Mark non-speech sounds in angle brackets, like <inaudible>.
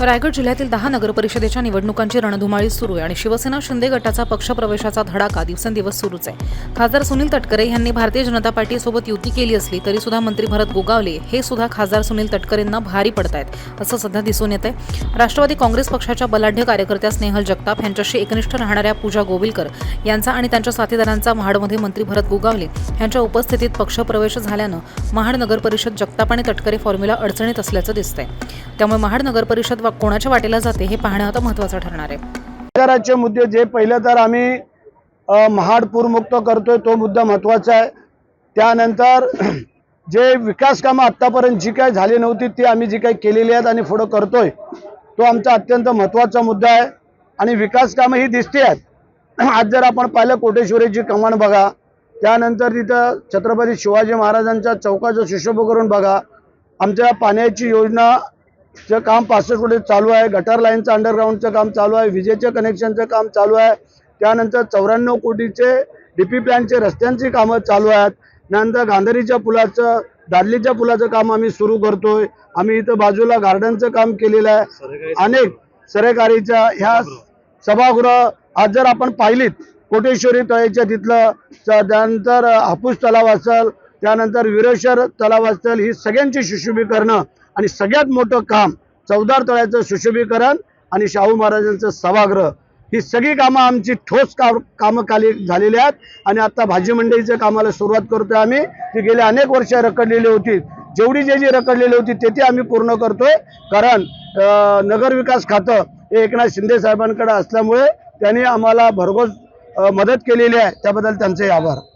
रायगड जिल्ह्यातील दहा नगरपरिषदेच्या निवडणुकांची रणधुमाळी सुरू आहे आणि शिवसेना शिंदे गटाचा पक्षप्रवेशाचा धडाका दिवसेंदिवस सुरूच आहे. खासदार सुनील तटकरे यांनी भारतीय जनता पार्टीसोबत युती केली असली तरी सुद्धा मंत्री भरत गोगावले हे सुद्धा खासदार सुनील तटकरेंना भारी पडतायत असं सध्या दिसून येत आहे राष्ट्रवादी काँग्रेस पक्षाच्या बलाढ्य कार्यकर्त्या स्नेहल जगताप यांच्याशी एकनिष्ठ राहणाऱ्या पूजा गोविलकर यांचा आणि त्यांच्या साथीदारांचा महाडमध्ये मंत्री भरत गोगावले यांच्या उपस्थितीत पक्षप्रवेश झाल्यानं महाड नगर परिषद जगताप आणि तटकरे फॉर्म्युला अडचणीत असल्याचं दिसतंय. त्यामुळे महाड नगर परिषद वा- कोणाच्या वाटेला जाते हे पाहणं आता महत्वाचं ठरणार आहे. रोजगाराचे मुद्दे जे पहिले तर आम्ही अ, करतोय तो मुद्दा महत्त्वाचा आहे. त्यानंतर <clears throat> जे विकास कामं आत्तापर्यंत जी काही झाली नव्हती ती आम्ही जी काही केलेली आहेत आणि पुढं करतोय तो आमचा अत्यंत महत्त्वाचा मुद्दा आहे. आणि विकास कामं ही दिसते आहेत. <clears throat> आज जर आपण पाहिलं कोटेश्वरीची कमान बघा. त्यानंतर तिथं छत्रपती शिवाजी महाराजांच्या चौकाचं करून बघा. आमच्या पाण्याची योजना चं काम पासष्ट कोटी चालू आहे. गटर लाईनचं अंडरग्राऊंडचं काम चालू आहे. विजेच्या कनेक्शनचं काम चालू आहे. त्यानंतर चौऱ्याण्णव कोटीचे डीपी प्लॅनचे रस्त्यांची कामं चालू आहेत. नंतर गांधारीच्या पुलाचं दादलीच्या पुलाचं काम आम्ही सुरू करतोय. आम्ही इथं बाजूला गार्डनचं काम केलेलं आहे. अनेक सरकारीच्या ह्या सभागृह आज जर आपण पाहिलीत कोटेश्वरी तळेच्या तिथलं त्यानंतर हापूस तलाव असेल त्यानंतर विरेश्वर तलाव असेल ही सगळ्यांची सुशोभीकरणं आणि सगळ्यात मोठं काम चौदार तळ्याचं सुशोभीकरण आणि शाहू महाराजांचं सभागृह. ही सगळी कामं आमची ठोस का कामं खाली झालेली आहेत आणि आता भाजी मंडईच्या कामाला सुरुवात करतोय आम्ही. ती गेल्या अनेक वर्ष रखडलेली होती. जेवढी जे जी रखडलेली होती ते ते आम्ही पूर्ण करतोय. कारण नगरविकास नगर विकास खातं हे एकनाथ शिंदे साहेबांकडे असल्यामुळे त्यांनी आम्हाला भरघोस मदत केलेली आहे. त्याबद्दल त्यांचे आभार.